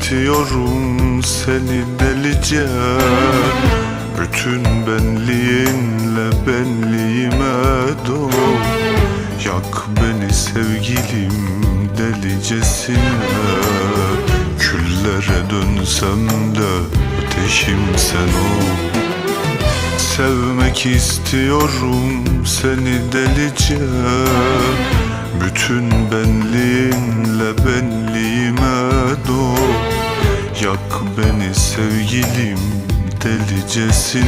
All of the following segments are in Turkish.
istiyorum seni delice. Bütün benliğinle benliğime doğ Yak beni sevgilim delicesine. Küllere dönsem de ateşim sen ol. Sevmek istiyorum seni delice. Bütün benliğinle benliğime sevgilim delicesine.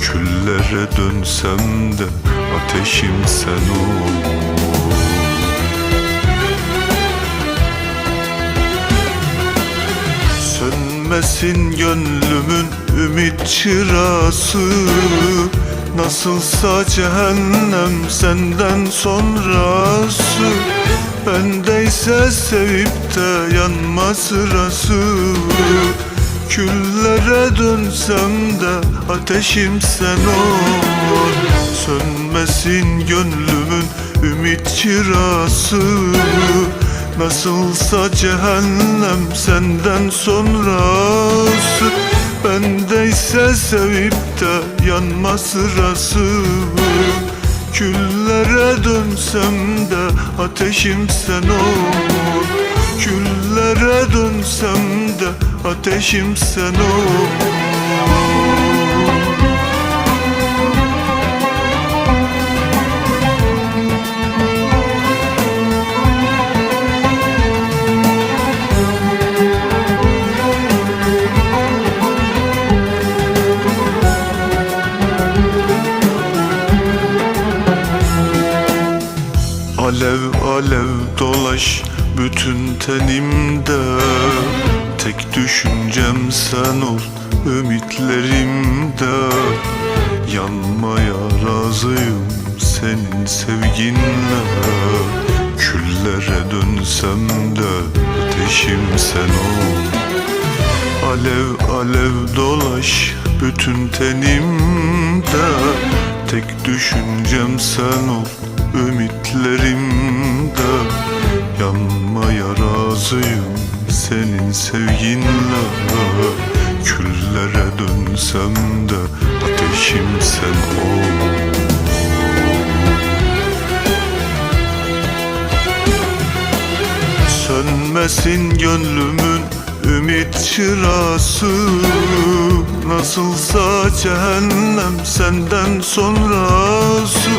Küllere dönsem de ateşim sen ol. Sönmesin gönlümün ümit çırası. Nasılsa cehennem senden sonrası Bendeyse sevip de yanma sırası. Küllere dönsem de ateşim sen ol. Sönmesin gönlümün ümit çırası. Nasılsa cehennem senden sonrası. Bendeyse sevip de yanma sırası Küllere dönsem de ateşim sen ol Küllere dönsem de ateşim sen ol Alev dolaş bütün tenimde. Tek düşüncem sen ol ümitlerimde. Yanmaya razıyım senin sevginle. Küllere dönsem de ateşim sen ol. Alev alev dolaş bütün tenimde. Tek düşüncem sen ol ümitlerimde Yanmaya razıyım senin sevginle. Küllere dönsem de ateşim sen ol. Sönmesin gönlümün ümit çırası. Nasılsa cehennem senden sonrası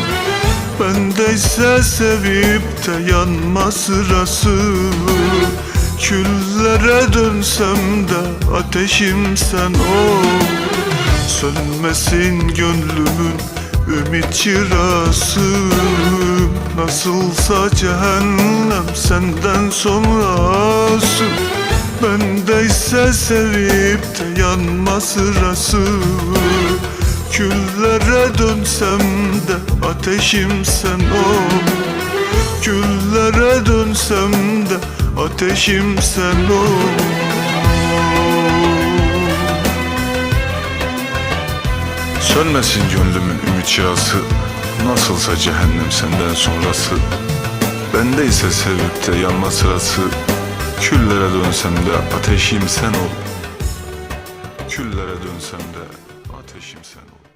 Bendeyse sevip de yanma sırası. Küllere dönsem de ateşim sen ol. Sönmesin gönlümün ümit çırası. Nasılsa cehennem senden sonrası. Bendeyse sevip de yanma sırası Küllere dönsem de ateşim sen ol. Küllere dönsem de ateşim sen ol. Sönmesin gönlümün ümit çırası Nasılsa cehennem senden sonrası. Bendeyse sevip de yanma sırası. Küllere dönsem de ateşim sen ol. Küllere dönsem de ateşim sen ol